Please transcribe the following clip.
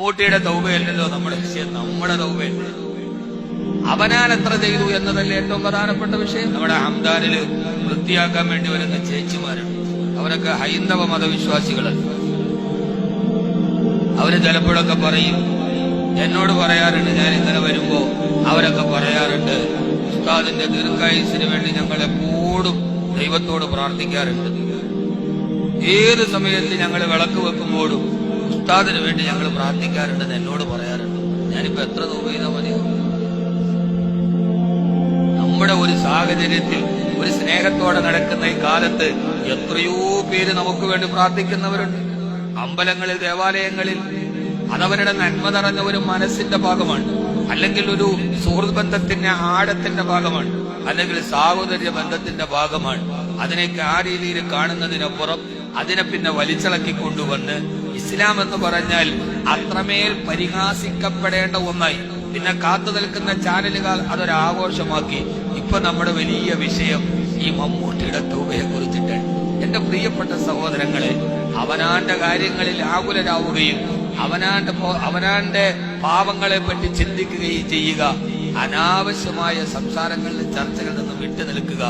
മമ്മൂട്ടിയുടെ തൗബയല്ലല്ലോ നമ്മുടെ വിഷയം നമ്മുടെ തൗബയല്ലേ. അവനാൽ എത്ര ചെയ്തു എന്നതല്ലേ ഏറ്റവും പ്രധാനപ്പെട്ട വിഷയം. നമ്മുടെ ഹംദാനിൽ വൃത്തിയാക്കാൻ വേണ്ടി വരുന്ന ചേച്ചിമാരുണ്ട് അവരൊക്കെ ഹൈന്ദവ മതവിശ്വാസികളാണ് അവർ ചിലപ്പോഴൊക്കെ പറയും എന്നോട് പറയാറുണ്ട് ഞാൻ ഇങ്ങനെ വരുമ്പോ അവരൊക്കെ പറയാറുണ്ട് ഉസ്താദിന്റെ ദീർഘായുസിന് വേണ്ടി ഞങ്ങൾ എപ്പോഴും ദൈവത്തോട് പ്രാർത്ഥിക്കാറുണ്ട്. ഏത് സമയത്ത് ഞങ്ങൾ വിളക്ക് വെക്കുമ്പോഴും ഉസ്താദിന് വേണ്ടി ഞങ്ങൾ പ്രാർത്ഥിക്കാറുണ്ടെന്ന് എന്നോട് പറയാറുണ്ട്. ഞാനിപ്പോ എത്ര രൂപ ചെയ്താൽ മതിയോ നമ്മുടെ ഒരു സാഹചര്യത്തിൽ ഒരു സ്നേഹത്തോടെ നടക്കുന്ന ഈ കാലത്ത് എത്രയോ പേര് നമുക്ക് വേണ്ടി പ്രാർത്ഥിക്കുന്നവരുണ്ട്. അമ്പലങ്ങളിൽ ദേവാലയങ്ങളിൽ അതവരുടെ നന്മ നിറഞ്ഞ ഒരു മനസ്സിന്റെ ഭാഗമാണ്. അല്ലെങ്കിൽ ഒരു സുഹൃത് ബന്ധത്തിന്റെ ആഴത്തിന്റെ ഭാഗമാണ്. അല്ലെങ്കിൽ സാഹോദര്യ ബന്ധത്തിന്റെ ഭാഗമാണ്. അതിനേക്ക് ആ രീതിയിൽ കാണുന്നതിനപ്പുറം അതിനെ പിന്നെ വലിച്ചിളക്കി കൊണ്ടുവന്ന് ഇസ്ലാം എന്ന് പറഞ്ഞാൽ അത്രമേൽ പരിഹാസിക്കപ്പെടേണ്ട ഒന്നായി. പിന്നെ കാത്തു നിൽക്കുന്ന ചാനലുകൾ അതൊരാഘോഷമാക്കി ഇപ്പൊ നമ്മുടെ വലിയ വിഷയം ഈ മമ്മൂട്ടിയുടെ തൂവയെ കുറിച്ചിട്ട്. എന്റെ പ്രിയപ്പെട്ട സഹോദരങ്ങളെ അവനാന്റെ കാര്യങ്ങളിൽ ആകുലരാവുകയും അവനാന്റെ അവനാന്റെ പാവങ്ങളെ പറ്റി ചിന്തിക്കുകയും ചെയ്യുക. അനാവശ്യമായ സംസാരങ്ങളിൽ ചർച്ചകളിൽ നിന്ന് വിട്ടു നിൽക്കുക.